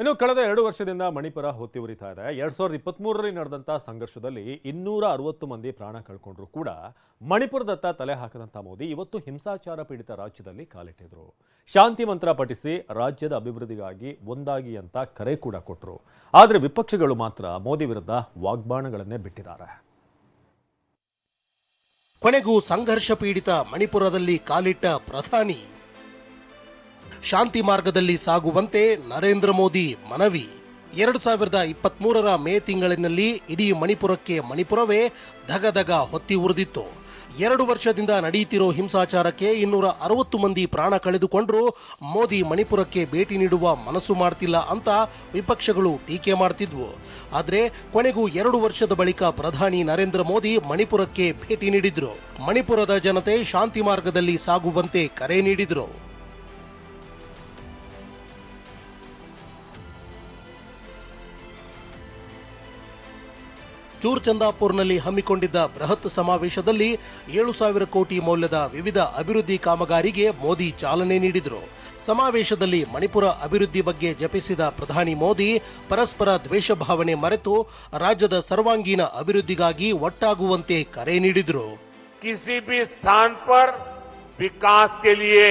ಇನ್ನು ಕಳೆದ ಎರಡು ವರ್ಷದಿಂದ ಮಣಿಪುರ ಹೊತ್ತಿ ಉರಿತಾ ಇದೆ. ಎರಡ್ ಸಾವಿರದ ಇಪ್ಪತ್ಮೂರರಲ್ಲಿ ನಡೆದಂಥ ಸಂಘರ್ಷದಲ್ಲಿ ಇನ್ನೂರ ಅರವತ್ತು ಮಂದಿ ಪ್ರಾಣ ಕಳ್ಕೊಂಡ್ರು ಕೂಡ ಮಣಿಪುರದತ್ತ ತಲೆ ಹಾಕದಂತ ಮೋದಿ ಇವತ್ತು ಹಿಂಸಾಚಾರ ಪೀಡಿತ ರಾಜ್ಯದಲ್ಲಿ ಕಾಲಿಟ್ಟಿದ್ರು. ಶಾಂತಿ ಮಂತ್ರ ಪಠಿಸಿ ರಾಜ್ಯದ ಅಭಿವೃದ್ಧಿಗಾಗಿ ಒಂದಾಗಿ ಅಂತ ಕರೆ ಕೂಡ ಕೊಟ್ಟರು ಆದರೆ ವಿಪಕ್ಷಗಳು ಮಾತ್ರ ಮೋದಿ ವಿರುದ್ಧ ವಾಗ್ಬಾಣಗಳನ್ನೇ ಬಿಟ್ಟಿದ್ದಾರೆ. ಕೊನೆಗೂ ಸಂಘರ್ಷ ಪೀಡಿತ ಮಣಿಪುರದಲ್ಲಿ ಕಾಲಿಟ್ಟ ಪ್ರಧಾನಿ ಶಾಂತಿ ಮಾರ್ಗದಲ್ಲಿ ಸಾಗುವಂತೆ ನರೇಂದ್ರ ಮೋದಿ ಮನವಿ. ಎರಡು ಸಾವಿರದ ಇಪ್ಪತ್ಮೂರರ ಮೇ ತಿಂಗಳಿನಲ್ಲಿ ಇಡೀ ಮಣಿಪುರಕ್ಕೆ ಮಣಿಪುರವೇ ಧಗಧಗ ಹೊತ್ತಿ ಉರಿದಿತ್ತು. ಎರಡು ವರ್ಷದಿಂದ ನಡೆಯುತ್ತಿರೋ ಹಿಂಸಾಚಾರಕ್ಕೆ ಇನ್ನೂರ ಅರವತ್ತು ಮಂದಿ ಪ್ರಾಣ ಕಳೆದುಕೊಂಡರೂ ಮೋದಿ ಮಣಿಪುರಕ್ಕೆ ಭೇಟಿ ನೀಡುವ ಮನಸ್ಸು ಮಾಡ್ತಿಲ್ಲ ಅಂತ ವಿಪಕ್ಷಗಳು ಟೀಕೆ ಮಾಡ್ತಿದ್ವು. ಆದರೆ ಕೊನೆಗೂ ಎರಡು ವರ್ಷದ ಬಳಿಕ ಪ್ರಧಾನಿ ನರೇಂದ್ರ ಮೋದಿ ಮಣಿಪುರಕ್ಕೆ ಭೇಟಿ ನೀಡಿದ್ರು. ಮಣಿಪುರದ ಜನತೆ ಶಾಂತಿ ಮಾರ್ಗದಲ್ಲಿ ಸಾಗುವಂತೆ ಕರೆ ನೀಡಿದ್ರು. ಚೂರ್ಚಂದಾಪುರ್ನಲ್ಲಿ ಹಮ್ಮಿಕೊಂಡಿದ್ದ ಬೃಹತ್ ಸಮಾವೇಶದಲ್ಲಿ ಏಳು ಸಾವಿರ ಕೋಟಿ ಮೌಲ್ಯದ ವಿವಿಧ ಅಭಿವೃದ್ಧಿ ಕಾಮಗಾರಿಗೆ ಮೋದಿ ಚಾಲನೆ ನೀಡಿದರು ಸಮಾವೇಶದಲ್ಲಿ ಮಣಿಪುರ ಅಭಿವೃದ್ಧಿ ಬಗ್ಗೆ ಜಪಿಸಿದ ಪ್ರಧಾನಿ ಮೋದಿ ಪರಸ್ಪರ ದ್ವೇಷ ಭಾವನೆ ಮರೆತು ರಾಜ್ಯದ ಸರ್ವಾಂಗೀಣ ಅಭಿವೃದ್ಧಿಗಾಗಿ ಒಟ್ಟಾಗುವಂತೆ ಕರೆ ನೀಡಿದರು किसी भी स्थान पर विकास के लिए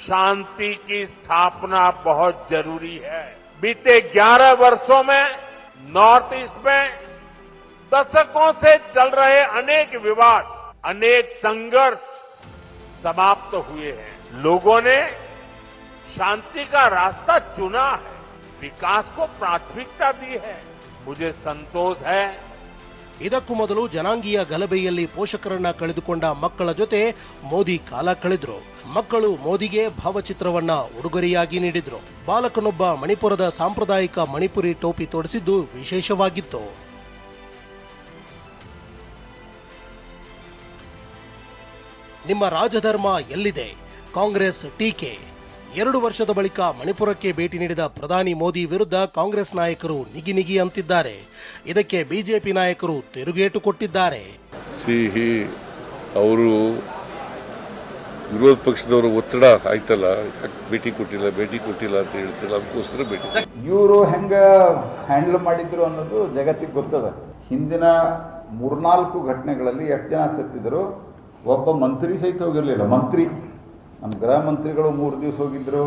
शांति की स्थापना बहुत जरूरी है बीते 11 वर्षों में नॉर्थ ईस्ट में दशकों से चल रहे अनेक विवाद अनेक संघर्ष समाप्त हुए हैं लोगों ने शांति का रास्ता चुना है विकास को प्राथमिकता दी है मुझे संतोष है ಇದಕ್ಕೂ ಮೊದಲು ಜನಾಂಗೀಯ ಗಲಭೆಯಲ್ಲಿ ಪೋಷಕರನ್ನ ಕಳೆದುಕೊಂಡ ಮಕ್ಕಳ ಜೊತೆ ಮೋದಿ ಕಾಲ ಕಳೆದ್ರು ಮಕ್ಕಳು ಮೋದಿಗೆ ಭಾವಚಿತ್ರವನ್ನ ಉಡುಗೊರೆಯಾಗಿ ನೀಡಿದ್ರು ಬಾಲಕನೊಬ್ಬ ಮಣಿಪುರದ ಸಾಂಪ್ರದಾಯಿಕ ಮಣಿಪುರಿ ಟೋಪಿ ತೊಡಿಸಿದ್ದು ವಿಶೇಷವಾಗಿತ್ತು ನಿಮ್ಮ ರಾಜಧರ್ಮ ಎಲ್ಲಿದೆ? ಕಾಂಗ್ರೆಸ್ ಟೀಕೆ. ಎರಡು ವರ್ಷದ ಬಳಿಕ ಮಣಿಪುರಕ್ಕೆ ಭೇಟಿ ನೀಡಿದ ಪ್ರಧಾನಿ ಮೋದಿ ವಿರುದ್ಧ ಕಾಂಗ್ರೆಸ್ ನಾಯಕರು ನಿಗಿ ನಿಗಿ ಅಂತಿದ್ದಾರೆ. ಇದಕ್ಕೆ ಬಿಜೆಪಿ ನಾಯಕರು ತಿರುಗೇಟು ಕೊಟ್ಟಿದ್ದಾರೆ. ಸಿಹಿ ಅವರು ವಿರೋಧ ಪಕ್ಷದವರ ಒತ್ತಡ ಆಯ್ತಲ್ಲ? ಭೇಟಿ ಕೊಟ್ಟಿಲ್ಲ ಭೇಟಿ ಕೊಟ್ಟಿಲ್ಲ ಅಂತ ಹೇಳ್ತಿಲ್ಲ ಅದಕ್ಕೋಸ್ಕರ ಭೇಟಿ ಇವರು ಹೆಂಗ ಹ್ಯಾಂಡಲ್ ಮಾಡಿದ್ರು ಅನ್ನೋದು ಜಗತ್ತಿಗೆ ಗೊತ್ತದ. ಹಿಂದಿನ ಮೂರ್ನಾಲ್ಕು ಘಟನೆಗಳಲ್ಲಿ ಎಷ್ಟು ಜನ ಸತ್ತಿದ್ರು ಒಬ್ಬ ಮಂತ್ರಿ ಸಹಿತ ಹೋಗಿರಲಿಲ್ಲ. ಮಂತ್ರಿ. ನಮ್ಮ ಗೃಹ ಮಂತ್ರಿಗಳು ಮೂರು ದಿವಸ ಹೋಗಿದ್ರು.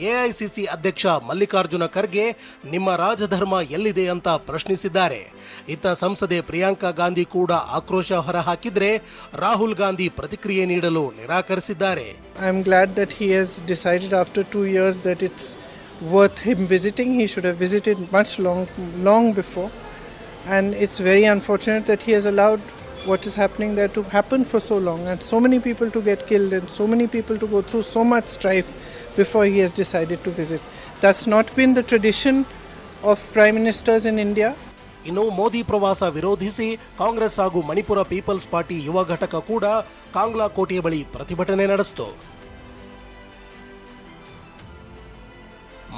ಎಐಸಿಸಿ ಅಧ್ಯಕ್ಷ ಮಲ್ಲಿಕಾರ್ಜುನ ಖರ್ಗೆ ನಿಮ್ಮ ರಾಜಧರ್ಮ ಎಲ್ಲಿದೆ ಅಂತ ಪ್ರಶ್ನಿಸಿದ್ದಾರೆ. ಇತ್ತ ಸಂಸದೆ ಪ್ರಿಯಾಂಕಾ ಗಾಂಧಿ ಕೂಡ ಆಕ್ರೋಶ ಹೊರಹಾಕಿದ್ರೆ ರಾಹುಲ್ ಗಾಂಧಿ ಪ್ರತಿಕ್ರಿಯೆ ನೀಡಲು ನಿರಾಕರಿಸಿದ್ದಾರೆ. I am glad that he has decided after two years that it's worth him visiting he should visited much long long before and it's very unfortunate that he has allowed what is happening there to happen for so long, and so many people to get killed, and so many people to go through so much strife before he has decided to visit. That's not been the tradition of prime ministers in India. ಇನ್ನು ಮೋದಿ ಪ್ರವಾಸ ವಿರೋಧಿಸಿ ಕಾಂಗ್ರೆಸ್ ಹಾಗೂ Manipur people's party ಯುವ ಘಟಕ ಕೂಡ ಕಾಂಗ್ಲಾ ಕೋಟೆಯ ಬಳಿ ಪ್ರತಿಭಟನೆ ನಡೆಸಿತು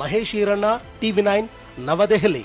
ಮಹೇಶ್ ಈರಣ್ಣ ಟಿವಿ ನೈನ್ ನವದೆಹಲಿ